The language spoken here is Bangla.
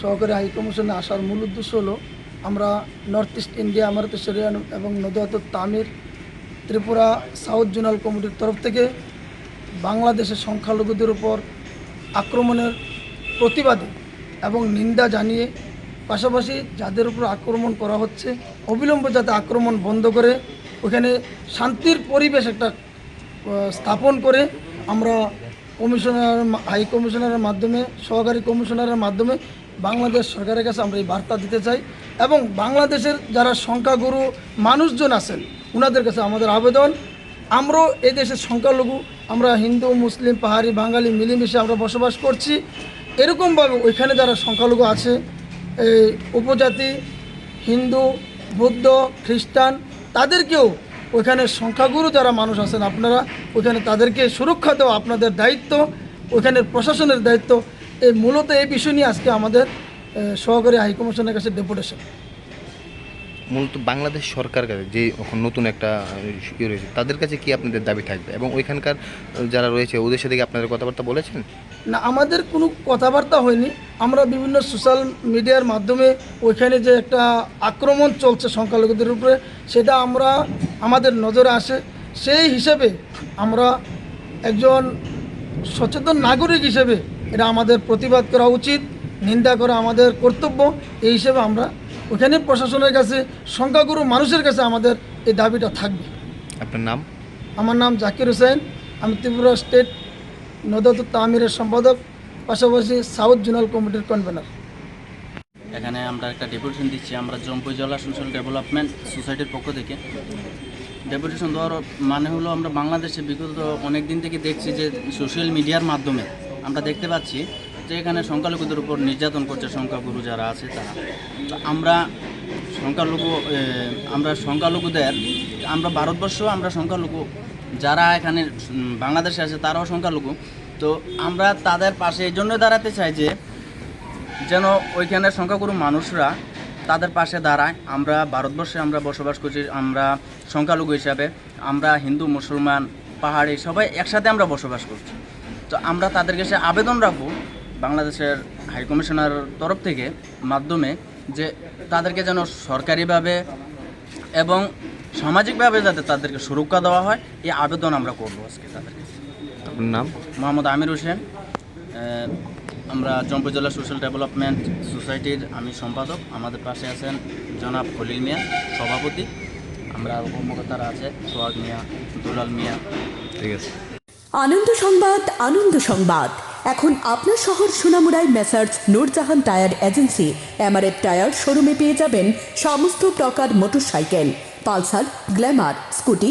সহকারী হাই কমিশনে আসার মূল উদ্দেশ্য হলো আমরা নর্থ ইস্ট ইন্ডিয়া অমৃতসরিয়ান এবং নদাত তামির ত্রিপুরা সাউথ জোনাল কমিটির তরফ থেকে বাংলাদেশের সংখ্যালঘুদের উপর আক্রমণের প্রতিবাদে এবং নিন্দা জানিয়ে পাশাপাশি যাদের উপর আক্রমণ করা হচ্ছে, অবিলম্বে যাতে আক্রমণ বন্ধ করে, ওখানে শান্তির পরিবেশ একটা স্থাপন করে আমরা কমিশনার হাই কমিশনারের মাধ্যমে, সহকারী কমিশনারের মাধ্যমে বাংলাদেশ সরকারের কাছে আমরা এই বার্তা দিতে চাই এবং বাংলাদেশের যারা সংখ্যাগুরু মানুষজন আছেন ওনাদের কাছে আমাদের আবেদন। আমরাও এই দেশের সংখ্যালঘু, আমরা হিন্দু, মুসলিম, পাহাড়ি, বাঙালি মিলেমিশে আমরা বসবাস করছি। এরকমভাবে ওইখানে যারা সংখ্যালঘু আছে, এই উপজাতি, হিন্দু, বৌদ্ধ, খ্রিস্টান, তাদেরকেও ওইখানে সংখ্যাগুরু যারা মানুষ আছেন, আপনারা ওইখানে তাদেরকে সুরক্ষা দেওয়া আপনাদের দায়িত্ব ওইখানের প্রশাসনের দায়িত্ব। এই মূলত এই বিষয় নিয়ে আজকে আমাদের সহকারী হাইকমিশনের কাছে ডেপুটেশন। মূলত বাংলাদেশ সরকার কাছে যে নতুন একটা ইয়ে রয়েছে তাদের কাছে কি আপনাদের দাবি থাকবে? এবং ওইখানকার যারা রয়েছে ওদের সাথে কি আপনাদের কথাবার্তা বলেছেন? না আমাদের কোনো কথাবার্তা হয়নি। আমরা বিভিন্ন সোশ্যাল মিডিয়ার মাধ্যমে ওইখানে যে একটা আক্রমণ চলছে সংখ্যালঘুদের উপরে সেটা আমরা আমাদের নজরে আসে। সেই হিসেবে আমরা একজন সচেতন নাগরিক হিসেবে এটা আমাদের প্রতিবাদ করা উচিত নিন্দা করা আমাদের কর্তব্য। এই হিসেবে আমরা ওখানে প্রশাসনের কাছে সংখ্যাগুরু মানুষের কাছে আমাদের এই দাবিটা থাকবে। আপনার নাম? আমার নাম জাকির হোসেন। আমি ত্রিপুরা স্টেট নদত তামিরের সম্পাদক পাশাপাশি সাউথ জোনাল কমিটির কনভেনার এখানে আমরা একটা ডেপুটেশন দিচ্ছি। আমরা জম্পুই জেলা সোশ্যাল ডেভেলপমেন্ট সোসাইটির পক্ষ থেকে। ডেপুটেশন দেওয়ার মানে হলো আমরা বাংলাদেশে বিগত অনেক দিন থেকে দেখছি যে সোশ্যাল মিডিয়ার মাধ্যমে আমরা দেখতে পাচ্ছি যে এখানে সংখ্যালঘুদের উপর নির্যাতন করছে সংখ্যাগুরু যারা আছে তারা। আমরা সংখ্যালঘু আমরা সংখ্যালঘুদের, আমরা ভারতবর্ষ আমরা সংখ্যালঘু যারা এখানে বাংলাদেশে আছে তারাও সংখ্যালঘু। তো আমরা তাদের পাশে এই জন্য দাঁড়াতে চাই যে যেন ওইখানের সংখ্যাগুরু মানুষরা তাদের পাশে দাঁড়ায়। আমরা ভারতবর্ষে আমরা বসবাস করছি আমরা সংখ্যালঘু হিসাবে। আমরা হিন্দু মুসলমান পাহাড়ি সবাই একসাথে আমরা বসবাস করছি। তো আমরা তাদের কাছে আবেদন রাখব বাংলাদেশের হাই কমিশনার তরফ থেকে মাধ্যমে যে তাদেরকে যেন সরকারিভাবে এবং সামাজিকভাবে যাতে তাদেরকে সুরক্ষা দেওয়া হয় এই আবেদন আমরা করব আজকে তাদেরকে আপনার নাম? মোহাম্মদ আমির হোসেন আমরা জম্পুর জেলা সোশ্যাল ডেভেলপমেন্ট সোসাইটির আমি সম্পাদক। আমাদের পাশে আছেন জনাব খলিল মিয়া সভাপতি। আমরা কর্মকর্তারা আছে সোহাগ মিয়া দুলাল মিয়া। ঠিক আছে। আনন্দ সংবাদ আনন্দ সংবাদ। এখন আপনার শহর সোনামুড়ায় messrs Nurjahan tyre agency. MRF tyre শোরুমে পেয়ে যাবেন সমস্ত প্রকার মোটরসাইকেল। Pulsar Glamour scooty